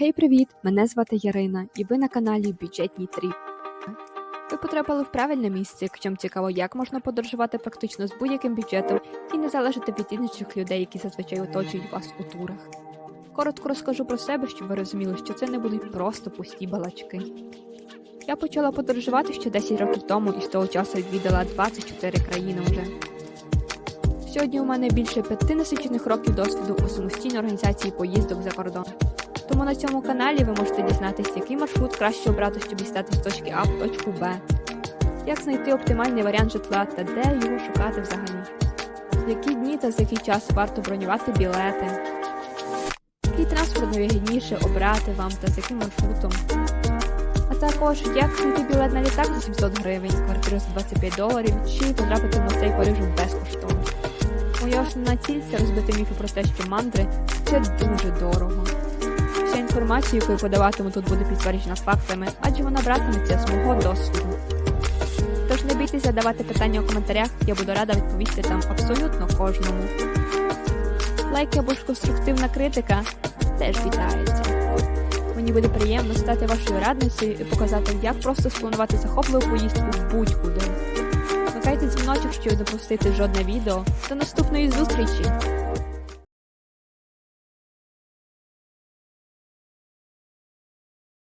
Гей, привіт! Мене звати Ярина, і ви на каналі Бюджетні Тріп. Ви потрапили в правильне місце, якщо цікаво, як можна подорожувати практично з будь-яким бюджетом і не залежати від інших людей, які зазвичай оточують вас у турах. Коротко розкажу про себе, щоб ви розуміли, що це не будуть просто пусті балачки. Я почала подорожувати ще 10 років тому і з того часу відвідала 24 країни вже. Сьогодні у мене більше п'яти насичених років досвіду у самостійній організації поїздок за кордон. Тому на цьому каналі ви можете дізнатися, який маршрут краще обрати, щоб дістати з точки А в точку Б, як знайти оптимальний варіант житла та де його шукати взагалі, в які дні та за який час варто бронювати білети, який транспорт найвигідніше обрати вам та з яким маршрутом. А також як знайти білет на літак за 700 гривень, квартиру за 25 доларів чи потрапити в музей Парижу безкоштовно. Моя основна ціль це розбити міфи про те, що мандри це дуже дорого. Вся інформація, яку я подаватиму тут буде підтверджена фактами, адже вона братиметься з мого досвіду. Тож не бійтеся давати питання у коментарях, я буду рада відповісти там абсолютно кожному. Лайки або ж конструктивна критика теж вітається. Мені буде приємно стати вашою радницею і показати, як просто спланувати захопливу поїздку будь-куди. Вмикайте дзвіночок, щоб не пропустити жодне відео. До наступної зустрічі!